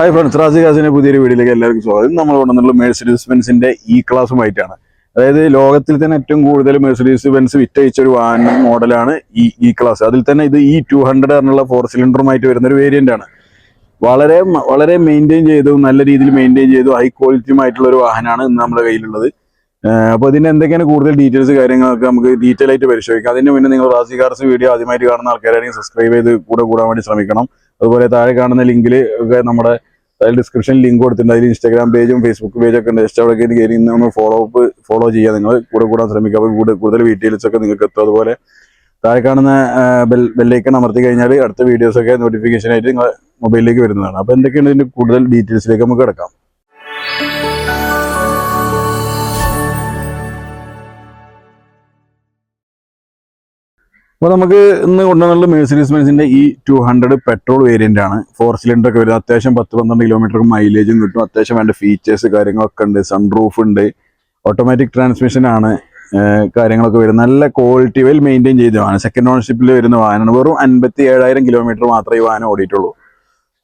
Hi friends Razi പുതിയൊരു വീഡിയോയിലേക്ക് എല്ലാവർക്കും സ്വാഗതം. നമ്മൾ കൊണ്ടുവന്നുള്ള മേഴ്സിഡീസ് ബെൻസിന്റെ ഇ ക്ലാസ്സുമായിട്ടാണ് അതായത് ലോകത്തിൽ തന്നെ ഏറ്റവും കൂടുതൽ മെഴ്സിഡീസ് ബെൻസ് വിറ്റയച്ച ഒരു വാഹന മോഡലാണ് ഈ ഇ ക്ലാസ് അതിൽ തന്നെ ഇത് ഇ ടു ഹൺഡ്രഡ് എന്നുള്ള ഫോർ സിലിണ്ടറുമായിട്ട് വരുന്ന ഒരു വേരിയന്റ് ആണ്. വളരെ വളരെ മെയിന്റെയിൻ ചെയ്തു നല്ല രീതിയിൽ മെയിന്റെയിൻ ചെയ്തു ഹൈ ക്വാളിറ്റിയുമായിട്ടുള്ള ഒരു വാഹനമാണ് ഇന്ന് നമ്മുടെ കയ്യിലുള്ളത്. അപ്പോൾ ഇതിന്റെ എന്തൊക്കെയാണ് കൂടുതൽ ഡീറ്റെയിൽസ് കാര്യങ്ങളൊക്കെ നമുക്ക് ഡീറ്റെയിൽ ആയിട്ട് പരിശോധിക്കാം. അതിന് മുന്നേ നിങ്ങൾ റാസി കാർസ് വീഡിയോ ആദ്യമായിട്ട് കാണുന്ന ആൾക്കാരാണെങ്കിൽ സബ്സ്ക്രൈബ് ചെയ്ത് കൂടെ കൂടാൻ വേണ്ടി ശ്രമിക്കണം. അതുപോലെ താഴെ കാണുന്ന ലിങ്കിൽ ഒക്കെ നമ്മുടെ അതിൽ ഡിസ്ക്രിപ്ഷനിൽ ലിങ്ക് കൊടുത്തിട്ടുണ്ട്. അതിൽ ഇൻസ്റ്റാഗ്രാം പേജും ഫേസ്ബുക്ക് പേജൊക്കെ ഉണ്ട്. ജസ്റ്റ് അവിടെ കയറി കയറി നമ്മൾ ഫോളോ അപ്പ് ഫോളോ ചെയ്യുക. നിങ്ങൾ കൂടെ കൂടാൻ ശ്രമിക്കുക. അപ്പോൾ കൂടുതൽ ഡീറ്റെയിൽസ് ഒക്കെ നിങ്ങൾക്ക് എത്തും. അതുപോലെ താഴെ കാണുന്ന ബെൽ ബെല്ലൈക്കൺ അമർത്തി കഴിഞ്ഞാൽ അടുത്ത വീഡിയോസ് ഒക്കെ നോട്ടിഫിക്കേഷൻ ആയിട്ട് നിങ്ങൾ മൊബൈലിലേക്ക് വരുന്നതാണ്. അപ്പോൾ എന്തൊക്കെയാണ് ഇതിന്റെ കൂടുതൽ ഡീറ്റെയിൽസിലേക്ക് നമുക്ക് കിടക്കാം. അപ്പോൾ നമുക്ക് ഇന്ന് കൊണ്ടുവന്നുള്ള മേഴ്സിഡീസ് ബെൻസിന്റെ ഈ ടു ഹൺഡ്രഡ് പെട്രോൾ വേരിയന്റ് ആണ്. ഫോർ സിലിണ്ടർ ഒക്കെ വരുന്നത് അത്യാവശ്യം പത്ത് പന്ത്രണ്ട് കിലോമീറ്റർ മൈലേജും കിട്ടും. അത്യാവശ്യം വേണ്ട ഫീച്ചേഴ്സ് കാര്യങ്ങളൊക്കെ ഉണ്ട്. സൺ സൺറൂഫ് ഉണ്ട്. ഓട്ടോമാറ്റിക് ട്രാൻസ്മിഷൻ ആണ്. കാര്യങ്ങളൊക്കെ വരും. നല്ല ക്വാളിറ്റി വെൽ മെയിന്റെയിൻ വാഹനം. സെക്കൻഡ് ഓണർഷിപ്പിൽ വരുന്ന വാഹനമാണ്. വെറും അൻപത്തി ഏഴായിരം കിലോമീറ്റർ മാത്രമേ ഈ വാഹനം ഓടിയിട്ടുള്ളൂ.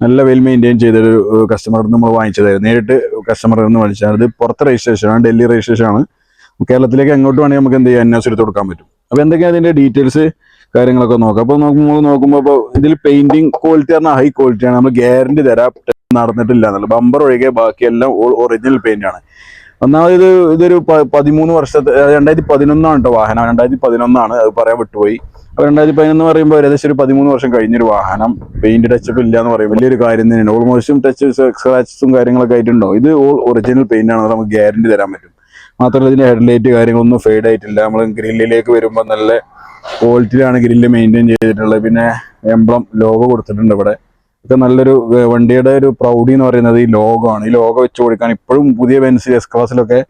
നല്ല വെൽ മെയിന്റെയിൻ ചെയ്തൊരു കസ്റ്റമറിൽ നമ്മൾ വാങ്ങിച്ചതായിരുന്നു. നേരിട്ട് കസ്റ്റമറിൽ നിന്ന് ഇത് പുറത്ത് രജിസ്ട്രേഷൻ ആണ്. ഡൽഹി രജിസ്ട്രേഷൻ ആണ്. കേരളത്തിലേക്ക് എങ്ങോട്ട് വേണമെങ്കിൽ നമുക്ക് എന്ത് ചെയ്യാം? അന്വേഷിച്ചെടുത്ത് കൊടുക്കാൻ പറ്റും. അപ്പോൾ എന്തൊക്കെയാണ് അതിന്റെ ഡീറ്റെയിൽസ് കാര്യങ്ങളൊക്കെ നോക്കാം. അപ്പോൾ നോക്കുമ്പോൾ നോക്കുമ്പോൾ ഇപ്പോൾ ഇതിൽ പെയിന്റിംഗ് ക്വാളിറ്റി പറഞ്ഞാൽ ഹൈ ക്വാളിറ്റി ആണ്. നമ്മൾ ഗ്യാരണ്ടി തരാം. നടന്നിട്ടില്ല എന്നുള്ളത്. ബമ്പർ ഒഴികെ ബാക്കിയെല്ലാം ഒറിജിനൽ പെയിന്റ് ആണ്. ഒന്നാമത് ഇത് ഇതൊരു പതിമൂന്ന് വർഷത്തെ രണ്ടായിരത്തി പതിനൊന്നാണ് കേട്ടോ വാഹനം. രണ്ടായിരത്തി പതിനൊന്നാണ് അത് പറയാൻ വിട്ടുപോയി. അപ്പോൾ രണ്ടായിരത്തി പതിനൊന്ന് പറയുമ്പോൾ ഏകദേശം ഒരു പതിമൂന്ന് വർഷം കഴിഞ്ഞൊരു വാഹനം. പെയിന്റ് ടച്ചപ്പ് ഇല്ല എന്ന് പറയും. വലിയൊരു കാര്യം തന്നെയാണ്. ഓൾമോസ്റ്റും ടച്ച് സ്ക്രാച്ചസും കാര്യങ്ങളൊക്കെ ആയിട്ടുണ്ടോ? ഇത് ഓൾ ഒറിജിനൽ പെയിന്റ് ആണ്. നമുക്ക് ഗ്യാരണ്ടി തരാൻ പറ്റും. മാത്രമല്ല ഇതിന്റെ ഹെഡ്ലൈറ്റ് കാര്യങ്ങളൊന്നും ഫെയ്ഡ് ആയിട്ടില്ല. നമ്മൾ ഗ്രില്ലിലേക്ക് വരുമ്പോൾ നല്ല ക്വാളിറ്റിയിലാണ് ഗ്രില്ല് മെയിന്റെയിൻ ചെയ്തിട്ടുള്ളത്. പിന്നെ എംബ്ലം ലോഗോ കൊടുത്തിട്ടുണ്ട് ഇവിടെ. ഒക്കെ നല്ലൊരു വണ്ടിയുടെ ഒരു പ്രൗഡി എന്ന് പറയുന്നത് ഈ ലോഗോ ആണ്. ഈ ലോഗോ വെച്ച് കൊടുക്കാൻ ഇപ്പോഴും പുതിയ ബെൻസ് എസ് ക്ലാസ്സിലൊക്കെ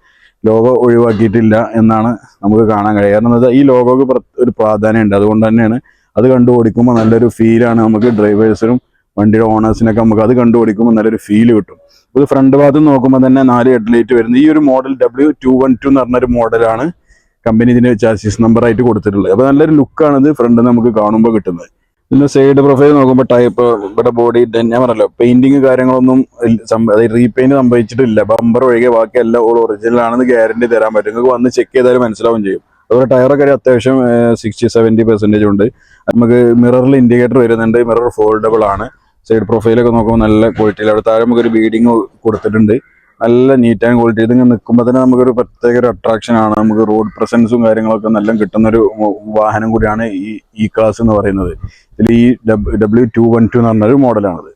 ലോഗോ ഒഴിവാക്കിയിട്ടില്ല എന്നാണ് നമുക്ക് കാണാൻ കഴിയുക. കാരണം എന്താ ഈ ലോഗോക്ക് ഒരു പ്രാധാന്യമുണ്ട്. അതുകൊണ്ട് തന്നെയാണ് അത് കണ്ടു ഓടിക്കുമ്പോൾ നല്ലൊരു ഫീലാണ് നമുക്ക് ഡ്രൈവേഴ്സിനും വണ്ടിയുടെ ഓണേഴ്സിനൊക്കെ നമുക്ക് അത് കണ്ടുപിടിക്കുമ്പോൾ നല്ലൊരു ഫീൽ കിട്ടും. ഇത് ഫ്രണ്ട് ഭാഗത്ത് നോക്കുമ്പോൾ തന്നെ നാല് ഹെഡ്ലൈറ്റ് വരുന്നത്. ഈ ഒരു model W two one two എന്ന് പറഞ്ഞൊരു മോഡലാണ് കമ്പനി ചാസിസ് നമ്പർ ആയിട്ട് കൊടുത്തിട്ടുള്ളത്. അപ്പോൾ നല്ലൊരു ലുക്കാണ് ഇത് ഫ്രണ്ട് നമുക്ക് കാണുമ്പോൾ കിട്ടുന്നത്. പിന്നെ സൈഡ് പ്രൊഫൈൽ നോക്കുമ്പോൾ ടൈപ്പ് ഇവിടെ ബോഡി ഞാൻ പറഞ്ഞല്ലോ പെയിന്റിങ് കാര്യങ്ങളൊന്നും റീപെയിന്റ് സംഭവിച്ചിട്ടില്ല. ബമ്പർ ഒഴികെ ബാക്കി എല്ലാം ഓൾ ഒറിജിനൽ ആണെന്ന് ഗ്യാരണ്ടി തരാൻ പറ്റും. നിങ്ങൾക്ക് വന്ന് ചെക്ക് ചെയ്താലും മനസ്സിലാവും ചെയ്യും. അതുപോലെ ടയറൊക്കെ ഒരു അത്യാവശ്യം സിക്സ്റ്റി സെവന്റി പെർസെന്റേജ് ഉണ്ട്. നമുക്ക് മിററിൽ ഇൻഡിക്കേറ്റർ വരുന്നുണ്ട്. മിറർ ഫോൾഡബിൾ ആണ്. സൈഡ് പ്രൊഫൈലൊക്കെ നോക്കുമ്പോൾ നല്ല ക്വാളിറ്റിയിൽ അവിടെ താഴെ നമുക്കൊരു ബീഡിങ് കൊടുത്തിട്ടുണ്ട്. നല്ല നീറ്റ് ആൻഡ് ക്വാളിറ്റി ഇതിങ്ങനെ നിൽക്കുമ്പോൾ തന്നെ നമുക്കൊരു പ്രത്യേക ഒരു അട്രാക്ഷൻ ആണ്. നമുക്ക് റോഡ് പ്രസൻസും കാര്യങ്ങളൊക്കെ നല്ല കിട്ടുന്ന ഒരു വാഹനം കൂടിയാണ് ഈ ഇ ക്ലാസ് എന്ന് പറയുന്നത്. ഇതിൽ ഈ ഡബ്ല്യു ടു വൺ ടു എന്ന് പറഞ്ഞൊരു മോഡലാണത്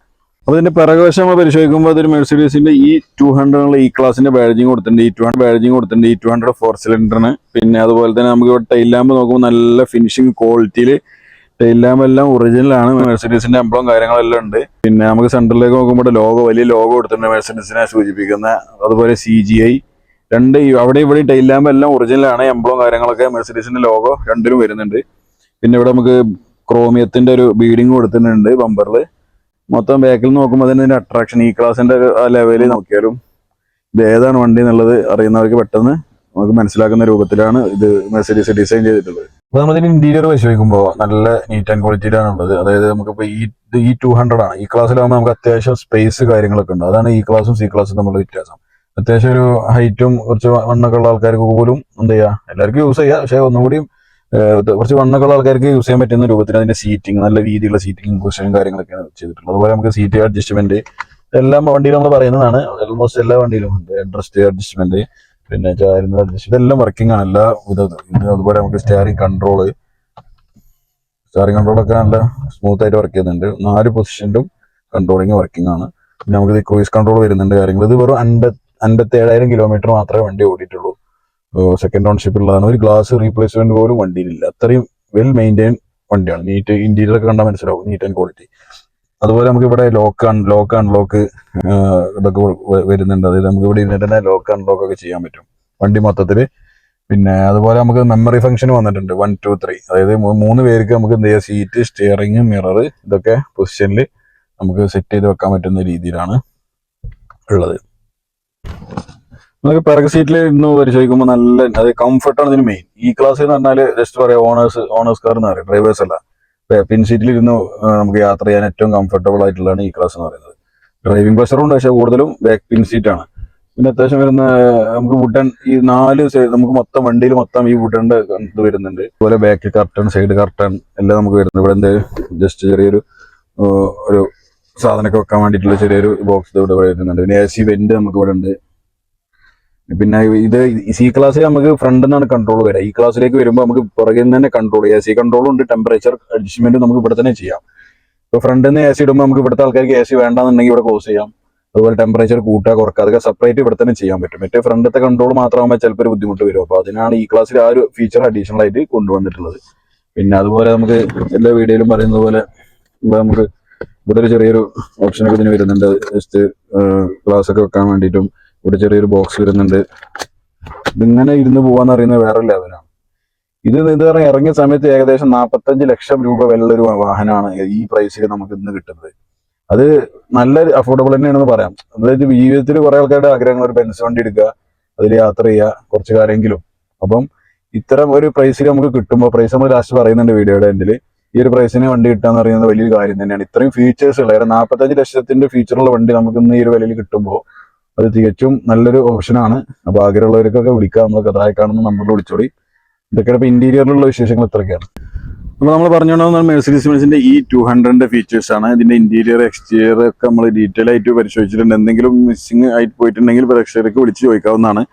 അപ്പോൾ ഇതിന്റെ പിറകുവശം നമ്മൾ പരിശോധിക്കുമ്പോൾ അതൊരു മെഴ്സിഡീസിന്റെ ഈ ടു ഹൺഡ്രഡ് ഈ ക്ലാസിന്റെ ബാഡ്ജിങ് കൊടുത്തിട്ടുണ്ട്. ഈ ടു ഹൺഡ്രഡ് ബാഡ്ജിങ് കൊടുത്തിട്ടുണ്ട്. ഈ ടു ഹൺഡ്രഡ് ഫോർ സിലിണ്ടറിന് പിന്നെ അതുപോലെ തന്നെ നമുക്ക് ഇവിടെ ടൈൽ ലാമ്പ് നോക്കുമ്പോൾ നല്ല ഫിനിഷിംഗ് ക്വാളിറ്റിയിൽ എല്ലാം ഒറിജിനൽ ആണ്. മെഴ്സിഡീസിന്റെ എംബ്ലം കാര്യങ്ങളെല്ലാം ഉണ്ട്. പിന്നെ നമുക്ക് സെന്ററിലേക്ക് നോക്കുമ്പോൾ ലോഗോ വലിയ ലോഗോ കൊടുത്തിട്ടുണ്ട് മെഴ്സിഡീസിനെ സൂചിപ്പിക്കുന്ന. അതുപോലെ സി ജി ഐ രണ്ട് അവിടെ ഇവിടെ ടൈൽ ലാമ്പ് എല്ലാം ഒറിജിനൽ ആണ്. എംബ്ലം കാര്യങ്ങളൊക്കെ മെഴ്സിഡീസിന്റെ ലോഗോ രണ്ടിലും വരുന്നുണ്ട്. പിന്നെ ഇവിടെ നമുക്ക് ക്രോമിയത്തിന്റെ ഒരു ബീഡിങ് കൊടുത്തിട്ടുണ്ട് ബമ്പറിൽ മൊത്തം ബാക്കിൽ നോക്കുമ്പോൾ തന്നെ ഇതിന്റെ അട്രാക്ഷൻ ഈ ക്ലാസിന്റെ ലെവലിൽ നോക്കിയാലും ഇത് ഏതാണ് വണ്ടി എന്നുള്ളത് അറിയുന്നവർക്ക് പെട്ടെന്ന് നമുക്ക് മനസ്സിലാക്കുന്ന രൂപത്തിലാണ് ഇത് മെസ്സേജ് ഡിസൈൻ ചെയ്തിട്ടുള്ളത്. അപ്പോൾ നമ്മൾ ഇതിന് ഇന്റീരിയർ പരിശോധിക്കുമ്പോൾ നല്ല നീറ്റ് ആൻഡ് ക്വാളിറ്റിയിലാണ് ഉള്ളത്. അതായത് നമുക്കിപ്പോൾ ഈ ഈ ടു ഹൺഡ്രഡ് ആണ്. ഈ ക്ലാസ്സിലാകുമ്പോൾ നമുക്ക് അത്യാവശ്യം സ്പേസ് കാര്യങ്ങളൊക്കെ ഉണ്ട്. അതാണ് ഈ ക്ലാസ്സും സി ക്ലാസ്സും തമ്മിലുള്ള വ്യത്യാസം. അത്യാവശ്യം ഒരു ഹൈറ്റും കുറച്ച് വണ്ണൊക്കെ ഉള്ള ആൾക്കാർക്ക് പോലും എന്ത് ചെയ്യുക എല്ലാവർക്കും യൂസ് ചെയ്യുക പക്ഷേ ഒന്നുകൂടിയും കുറച്ച് വണ്ണൊക്കെ ഉള്ള ആൾക്കാർക്ക് യൂസ് ചെയ്യാൻ പറ്റുന്ന രൂപത്തിൽ അതിന്റെ സീറ്റിംഗ് നല്ല രീതിയിലുള്ള സീറ്റിംഗ് പൊസിഷനും കാര്യങ്ങളൊക്കെയാണ് ചെയ്തിട്ടുള്ളത്. അതുപോലെ നമുക്ക് സീറ്റ് അഡ്ജസ്റ്റ്മെന്റ് എല്ലാം വണ്ടിയിലും നമ്മൾ പറയുന്നതാണ്. ഓൾമോസ്റ്റ് എല്ലാ വണ്ടിയിലും ഉണ്ട്. അഡ്രസ്റ്റ് അഡ്ജസ്റ്റ്മെന്റ് പിന്നെ ഇതെല്ലാം വർക്കിംഗ് ആണ്. എല്ലാ ഇത് അതുപോലെ നമുക്ക് സ്റ്റിയറിംഗ് കൺട്രോൾ സ്റ്റിയറിംഗ് കൺട്രോളൊക്കെ നല്ല സ്മൂത്ത് ആയിട്ട് വർക്ക് ചെയ്യുന്നുണ്ട്. നാല് പൊസിഷനിലും കൺട്രോളിങ് വർക്കിംഗ് ആണ്. പിന്നെ നമുക്ക് ക്രൂയിസ് കൺട്രോൾ വരുന്നുണ്ട് കാര്യങ്ങൾ. ഇത് വെറും അൻപത് അൻപത്തി ഏഴായിരം കിലോമീറ്റർ മാത്രമേ വണ്ടി ഓടിയിട്ടുള്ളൂ. സെക്കൻഡ് ഓൺഷിപ്പ് ഉള്ളതാണ്. ഒരു ഗ്ലാസ് റീപ്ലേസ്മെന്റ് പോലും വണ്ടിയിലില്ല. അത്രയും വെൽ മെയിന്റെയിൻ വണ്ടിയാണ്. നീറ്റ് ഇന്റീരിയർ ഒക്കെ കണ്ടാൽ മനസ്സിലാവും. നീറ്റ് ആൻഡ് ക്വാളിറ്റി അതുപോലെ നമുക്ക് ഇവിടെ ലോക്ക് ലോക്ക് അൺലോക്ക് ഇതൊക്കെ വരുന്നുണ്ട്. അതായത് നമുക്ക് ഇവിടെ ഇരുന്നിട്ട് തന്നെ ലോക്ക് അൺലോക്ക് ഒക്കെ ചെയ്യാൻ പറ്റും. വണ്ടി മൊത്തത്തിൽ പിന്നെ അതുപോലെ നമുക്ക് മെമ്മറി ഫംഗ്ഷൻ വന്നിട്ടുണ്ട്. വൺ ടു ത്രീ അതായത് മൂന്ന് പേർക്ക് നമുക്ക് എന്ത് ചെയ്യാം? സീറ്റ് സ്റ്റിയറിങ് മിറർ ഇതൊക്കെ പൊസിഷനിൽ നമുക്ക് സെറ്റ് ചെയ്ത് വെക്കാൻ പറ്റുന്ന രീതിയിലാണ് ഉള്ളത്. നമുക്ക് പിറക് സീറ്റിൽ ഇന്ന് പരിശോധിക്കുമ്പോൾ നല്ല അതായത് കംഫർട്ടാണ് ഇതിന് മെയിൻ ഈ ക്ലാസ് എന്ന് പറഞ്ഞാൽ ജസ്റ്റ് പറയാം ഓണേഴ്സ് ഓണേഴ്സ് കാർ എന്ന് പറയും. ഡ്രൈവേഴ്സ് അല്ല. പിൻ സീറ്റിൽ ഇരുന്ന് നമുക്ക് യാത്ര ചെയ്യാൻ ഏറ്റവും കംഫർട്ടബിൾ ആയിട്ടുള്ളതാണ് ഈ ക്ലാസ് എന്ന് പറയുന്നത്. ഡ്രൈവിംഗ് പ്രഷറുണ്ട് പക്ഷേ കൂടുതലും ബാക്ക് പിൻ സീറ്റ് ആണ്. പിന്നെ അത്യാവശ്യം വരുന്ന നമുക്ക് വുഡൻ ഈ നാല് സൈഡ് നമുക്ക് മൊത്തം വണ്ടിയിൽ മൊത്തം ഈ വുഡന്റെ ഇത് വരുന്നുണ്ട്. അതുപോലെ ബാക്ക് കർട്ടൺ സൈഡ് കർട്ടൺ എല്ലാം നമുക്ക് വരുന്നുണ്ട്. ഇവിടെ എന്തേ ജസ്റ്റ് ചെറിയൊരു ഒരു സാധനമൊക്കെ വെക്കാൻ വേണ്ടിയിട്ടുള്ള ചെറിയൊരു ബോക്സ് ഇവിടെ വരുന്നുണ്ട്. പിന്നെ എ സി വെന്റ് നമുക്ക് ഇവിടെ ഉണ്ട്. പിന്നെ ഇത് സി ക്ലാസ്സിൽ നമുക്ക് ഫ്രണ്ടിൽ നിന്നാണ് കൺട്രോൾ വരിക ഈ ക്ലാസ്സിലേക്ക് വരുമ്പോൾ നമുക്ക് പുറകിൽ നിന്ന് തന്നെ കൺട്രോൾ എ സി കൺട്രോളും ഉണ്ട് ടെമ്പറേച്ചർ അഡ്ജസ്റ്റ്മെന്റ് നമുക്ക് ഇവിടെ തന്നെ ചെയ്യാം. ഇപ്പോൾ ഫ്രണ്ടിൽ നിന്ന് എ സി ഇടുമ്പോൾ നമുക്ക് ഇവിടുത്തെ ആൾക്കാർക്ക് എ സി വേണ്ടെന്നുണ്ടെങ്കിൽ ഇവിടെ ക്ലോസ് ചെയ്യാം. അതുപോലെ ടെമ്പറേച്ചർ കൂട്ടുക കുറക്കുക അതൊക്കെ സെപ്പറേറ്റ് ഇവിടെ തന്നെ ചെയ്യാൻ പറ്റും. മറ്റേ ഫ്രണ്ടത്തെ കൺട്രോൾ മാത്രമാകുമ്പോൾ ചിലപ്പോൾ ഒരു ബുദ്ധിമുട്ട് വരും. അപ്പോൾ അതിനാണ് ഈ ക്ലാസ്സിൽ ആ ഒരു ഫീച്ചർ അഡീഷണൽ ആയിട്ട് കൊണ്ടുവന്നിട്ടുള്ളത്. പിന്നെ അതുപോലെ നമുക്ക് എല്ലാ വീഡിയോയിലും പറയുന്നത് പോലെ നമുക്ക് ഇവിടെ ഒരു ചെറിയൊരു ഓപ്ഷനൊക്കെ ഇതിന് വരുന്നുണ്ട്. ജസ്റ്റ് ക്ലാസ് ഒക്കെ വെക്കാൻ വേണ്ടിയിട്ടും ഇവിടെ ചെറിയൊരു ബോക്സ് വരുന്നുണ്ട്. ഇതിങ്ങനെ ഇരുന്ന് പോവാന്ന് അറിയുന്ന വേറെ ലെവലാണ് ഇത് ഇത് പറഞ്ഞാൽ ഇറങ്ങിയ സമയത്ത് ഏകദേശം നാൽപ്പത്തഞ്ച് ലക്ഷം രൂപ ഒരു വാഹനമാണ് ഈ പ്രൈസിൽ നമുക്ക് ഇന്ന് കിട്ടുന്നത്. അത് നല്ല അഫോർഡബിൾ തന്നെയാണെന്ന് പറയാം. അതായത് ജീവിതത്തിൽ കുറെ ആൾക്കാരുടെ ആഗ്രഹങ്ങൾ ഒരു ബെൻസ് വണ്ടി എടുക്കുക അതിൽ യാത്ര ചെയ്യുക കുറച്ച് കാലെങ്കിലും അപ്പം ഇത്തരം ഒരു പ്രൈസിൽ നമുക്ക് കിട്ടുമ്പോൾ പ്രൈസ് നമ്മൾ ലാസ്റ്റ് പറയുന്നുണ്ട് വീഡിയോയുടെ എൻഡിൽ ഈ ഒരു പ്രൈസിന് വണ്ടി കിട്ടുക എന്ന് പറയുന്നത് വലിയൊരു കാര്യം തന്നെയാണ്. ഇത്രയും ഫീച്ചേഴ്സ് ഉള്ള നാൽപ്പത്തഞ്ച് ലക്ഷത്തിന്റെ ഫീച്ചറുള്ള വണ്ടി നമുക്ക് ഇന്ന് ഈ ഒരു വിലയിൽ കിട്ടുമ്പോൾ അത് തികച്ചും നല്ലൊരു ഓപ്ഷനാണ് അപ്പൊ ആഗ്രഹമുള്ളവർക്കൊക്കെ വിളിക്കാം നമ്മളൊക്കെ താഴെ കാണുന്ന നമ്പറിൽ വിളിച്ചോടി ഇതൊക്കെയാണ് ഇപ്പൊ ഇന്റീരിയറിലുള്ള വിശേഷങ്ങൾ ഇത്രയൊക്കെയാണ്. അപ്പൊ നമ്മൾ പറഞ്ഞുകൊണ്ടാകുന്ന മെഴ്സിഡീസ് ബെൻസിന്റെ ഈ ടു ഫീച്ചേഴ്സ് ആണ്. ഇതിന്റെ ഇന്റീരിയർ എക്സ്റ്റീരിയർ ഒക്കെ നമ്മൾ ഡീറ്റെയിൽ ആയിട്ട് പരിശോധിച്ചിട്ടുണ്ട്. എന്തെങ്കിലും മിസ്സിംഗ് ആയിട്ട് പോയിട്ടുണ്ടെങ്കിൽ പ്രേക്ഷകർക്ക് വിളിച്ച് ചോദിക്കാവുന്നതാണ്.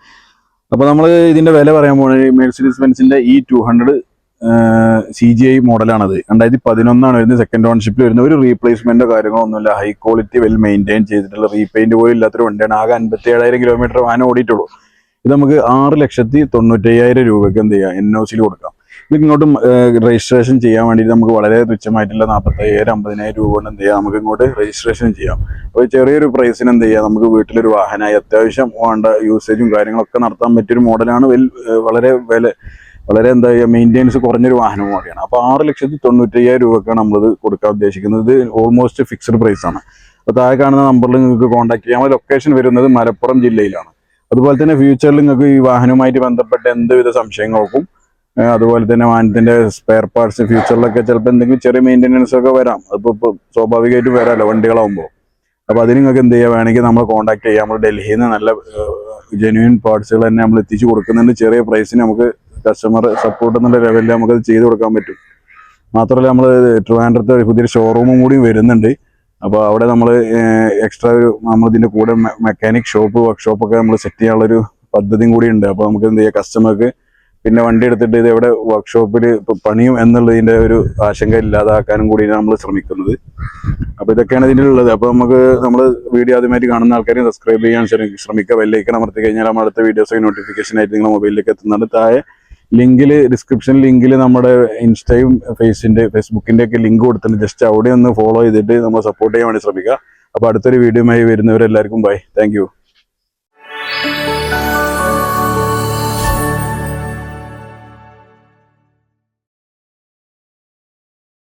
അപ്പൊ നമ്മൾ ഇതിന്റെ വില പറയാൻ പോകുന്നത് മെഴ്സിഡീസ് ബെൻസിന്റെ ഈ two hundred C G I മോഡലാണത്. രണ്ടായിരത്തി പതിനൊന്നാണ് വരുന്നത്. സെക്കൻഡ് ഓൺഷിപ്പിൽ വരുന്ന ഒരു റീപ്ലേസ്മെന്റോ കാര്യങ്ങളോ ഒന്നുമില്ല ഹൈ ക്വാളിറ്റി വെൽ മെയിന്റെയിൻ ചെയ്തിട്ടുള്ള റീപെയിന്റ് പോലും ഇല്ലാത്തൊരു വണ്ടിയാണ്. ആകെ അൻപത്തി ഏഴായിരം കിലോമീറ്റർ വാഹനം ഓടിയിട്ടുള്ളൂ. ഇത് നമുക്ക് ആറ് ലക്ഷത്തി തൊണ്ണൂറ്റയ്യായിരം രൂപയ്ക്ക് എന്ത് ചെയ്യാം? എൻ ഒ സിയിൽ കൊടുക്കാം. ഇത് ഇങ്ങോട്ട് രജിസ്ട്രേഷൻ ചെയ്യാൻ വേണ്ടിയിട്ട് നമുക്ക് വളരെ തുച്ഛമായിട്ടുള്ള നാൽപ്പത്തയ്യായിരം അമ്പതിനായിരം രൂപ കൊണ്ട് എന്ത് ചെയ്യാം? നമുക്ക് ഇങ്ങോട്ട് രജിസ്ട്രേഷൻ ചെയ്യാം. അപ്പോൾ ചെറിയൊരു പ്രൈസിന് എന്ത് ചെയ്യാം? നമുക്ക് വീട്ടിലൊരു വാഹനമായി അത്യാവശ്യം വേണ്ട യൂസേജും കാര്യങ്ങളൊക്കെ നടത്താൻ പറ്റിയൊരു മോഡലാണ് വെൽ വളരെ വില വളരെ എന്താ പറയുക മെയിന്റെനൻസ് കുറഞ്ഞൊരു വാഹനം കൂടിയാണ്. അപ്പോൾ ആറ് ലക്ഷത്തി തൊണ്ണൂറ്റയ്യായിരം രൂപക്കാണ് നമ്മളത് കൊടുക്കാൻ ഉദ്ദേശിക്കുന്നത്. ഇത് ഓൾമോസ്റ്റ് ഫിക്സ്ഡ് പ്രൈസ് ആണ്. അപ്പോൾ താഴെ കാണുന്ന നമ്പറിൽ നിങ്ങൾക്ക് കോൺടാക്ട് ചെയ്യാം. ലൊക്കേഷൻ വരുന്നത് മലപ്പുറം ജില്ലയിലാണ്. അതുപോലെ തന്നെ ഫ്യൂച്ചറിൽ നിങ്ങൾക്ക് ഈ വാഹനവുമായിട്ട് ബന്ധപ്പെട്ട എന്തുവിധ സംശയങ്ങൾക്കും അതുപോലെ തന്നെ വാഹനത്തിന്റെ സ്പെയർ പാർട്സ് ഫ്യൂച്ചറിലൊക്കെ ചിലപ്പോൾ എന്തെങ്കിലും ചെറിയ മെയിന്റെനൻസ് ഒക്കെ വരാം. അതിപ്പോൾ ഇപ്പോൾ സ്വാഭാവികമായിട്ടും വരാമല്ലോ വണ്ടികളാകുമ്പോൾ അപ്പോൾ അതിന് നിങ്ങൾക്ക് എന്ത് ചെയ്യാം വേണമെങ്കിൽ നമ്മൾ കോൺടാക്ട് ചെയ്യാം. നമ്മൾ ഡൽഹിയിൽ നിന്ന് നല്ല ജെന്യൂൻ പാർട്സുകൾ തന്നെ നമ്മൾ എത്തിച്ചു കൊടുക്കുന്നുണ്ട്. ചെറിയ പ്രൈസിന് നമുക്ക് കസ്റ്റമർ സപ്പോർട്ട് എന്നുള്ള ലെവലിൽ നമുക്ക് ചെയ്ത് കൊടുക്കാൻ പറ്റും. മാത്രമല്ല നമ്മൾ ട്രിവാൻഡ്രത്ത് ഒരു പുതിയൊരു ഷോറൂമും കൂടി വരുന്നുണ്ട്. അപ്പോൾ അവിടെ നമ്മൾ എക്സ്ട്രാ ഒരു നമ്മൾ ഇതിന്റെ കൂടെ മെക്കാനിക് ഷോപ്പ് വർക്ക്ഷോപ്പ് ഒക്കെ നമ്മൾ സെറ്റ് ചെയ്യാനുള്ളൊരു പദ്ധതിയും കൂടി ഉണ്ട്. അപ്പോൾ നമുക്ക് എന്ത് ചെയ്യാം? കസ്റ്റമർക്ക് പിന്നെ വണ്ടി എടുത്തിട്ട് ഇത് എവിടെ വർക്ക്ഷോപ്പിൽ പണിയും എന്നുള്ളതിന്റെ ഒരു ആശങ്ക ഇല്ലാതാക്കാനും കൂടിയാണ് നമ്മൾ ശ്രമിക്കുന്നത്. അപ്പോൾ ഇതൊക്കെയാണ് ഇതിന്റെ ഉള്ളത്. അപ്പോൾ നമുക്ക് നമ്മൾ വീഡിയോ ആദ്യമായിട്ട് കാണുന്ന ആൾക്കാരെ സബ്സ്ക്രൈബ് ചെയ്യാൻ ശ്രമിക്കുക. ബെല്ലൈക്കൺ അമർത്തി കഴിഞ്ഞാൽ നമ്മൾ അടുത്ത വീഡിയോസൊക്കെ നോട്ടിഫിക്കേഷൻ ആയിട്ട് നിങ്ങളുടെ മൊബൈലിലേക്ക് എത്തുന്നുണ്ട് താഴെ ലിങ്കിൽ ഡിസ്ക്രിപ്ഷൻ ലിങ്കിൽ നമ്മുടെ ഇൻസ്റ്റയും ഫേസിന്റെ ഫേസ്ബുക്കിന്റെ ഒക്കെ ലിങ്ക് കൊടുത്തിട്ടുണ്ട്. ജസ്റ്റ് അവിടെ ഒന്ന് ഫോളോ ചെയ്തിട്ട് നമ്മൾ സപ്പോർട്ട് ചെയ്യാൻ വേണ്ടി ശ്രമിക്കുക. അപ്പോൾ അടുത്തൊരു വീഡിയോയുമായി വരുന്നവരെല്ലാവർക്കും ബൈ താങ്ക്